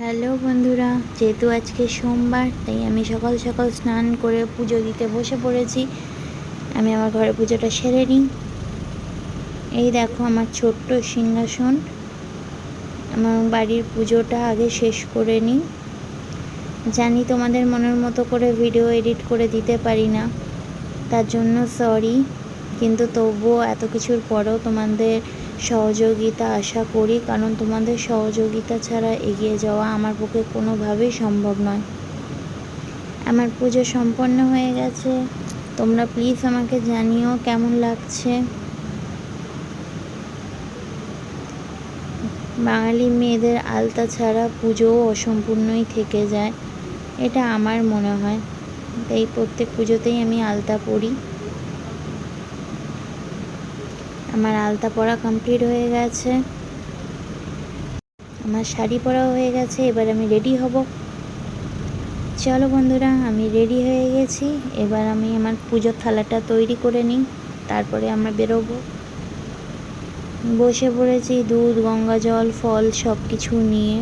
Hello বন্ধুরা, যেহেতু আজকে সোমবার, তাই আমি সকাল সকাল স্নান করে পুজো দিতে বসে পড়েছি। আমি আমার ঘরে পুজোটা সেরে নিই। এই দেখো আমার ছোট্ট সিংহাসন। আমার বাড়ির পুজোটা আগে শেষ করে নিই। জানি তোমাদের মনের মতো করে ভিডিও এডিট করে দিতে পারি না। তার জন্য সরি কিন্তু তবুও এত কিছুর পরেও তোমাদের সহযোগিতা আশা করি, কারণ তোমাদের সহযোগিতা ছাড়া এগিয়ে যাওয়া আমার পক্ষে কোনোভাবেই সম্ভব নয়। আমার পুজো সম্পন্ন হয়ে গেছে। তোমরা প্লিজ আমাকে জানিও কেমন লাগছে। বাঙালি মেয়েদের আলতা ছাড়া পুজোও অসম্পূর্ণই থেকে যায়, এটা আমার মনে হয়। তাই প্রত্যেক পুজোতেই আমি আলতা পরি। আমার আলতা পরা কমপ্লিট হয়ে গেছে। আমার শাড়ি পরাও হয়ে গেছে, এবার আমি রেডি হব। চলো বন্ধুরা, আমি রেডি হয়ে গেছি। এবার আমি আমার পুজোর থালাটা তৈরি করে নিই, তারপরে আমরা বেরোবো। বসে পড়েছি দুধ, গঙ্গা জল, ফল সব কিছু নিয়ে।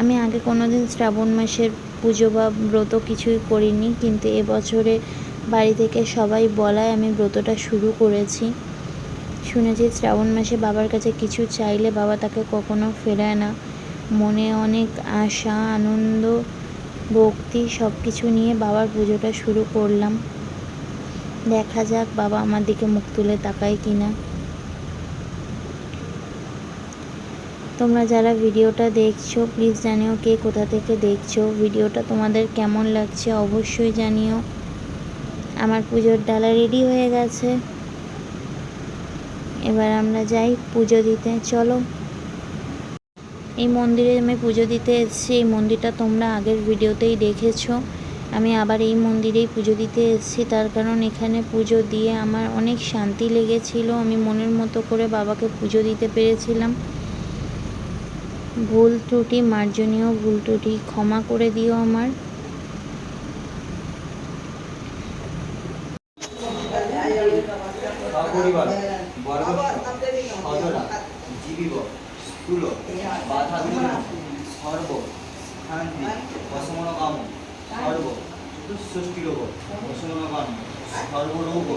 আমি আগে কোনোদিন শ্রাবণ মাসের পুজো বা ব্রত কিছুই করিনি, কিন্তু এবছরে বাড়ি থেকে সবাই বলায় আমি ব্রতটা শুরু করেছি। শুনেছি শ্রাবণ মাসে বাবার কাছে কিছু চাইলে বাবা তাকে কখনো ফেরায় না। মনে অনেক আশা, আনন্দ, ভক্তি সব কিছু নিয়ে বাবার পুজোটা শুরু করলাম। দেখা যাক বাবা আমার দিকে মুখ তুলে তাকায় কি না তোমরা যারা ভিডিওটা দেখছ প্লিজ জানিও কে কোথা থেকে দেখছ। ভিডিওটা তোমাদের কেমন লাগছে অবশ্যই জানিও। আমার পুজোর ডালা রেডি হয়ে গেছে। এবার আমরা যাই পুজো দিতে। চলো। এই মন্দিরে আমি পুজো দিতে এসেছি। এই মন্দিরটা তোমরা আগের ভিডিওতেই দেখেছ। আমি আবার এই মন্দিরেই পুজো দিতে এসেছি। তার কারণ এখানে পুজো দিয়ে আমার অনেক শান্তি লেগেছিল। আমি মনের মতো করে বাবাকে পুজো দিতে পেরেছিলাম। ভুল ত্রুটি মার্জনীয় ভুল ত্রুটি ক্ষমা করে দিও আমার। সপরিবার বর্গস্ব সজলা জীবিব স্থূল বাধা সর্ব শান্তি অসমন কাম সর্ব চতুষ্ষষ্টি রোগ অসমন সর্বরোগ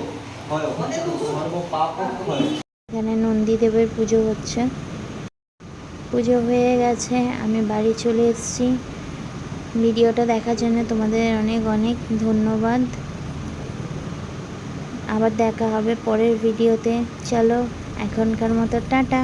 এখানে নন্দীদেবের পুজো হচ্ছে। পুজো হয়ে গেছে আমি বাড়ি চলে এসেছি। ভিডিওটা দেখার জন্য তোমাদের অনেক অনেক ধন্যবাদ। আবার দেখা হবে পরের ভিডিওতে চলো এখনকার মতো টাটা।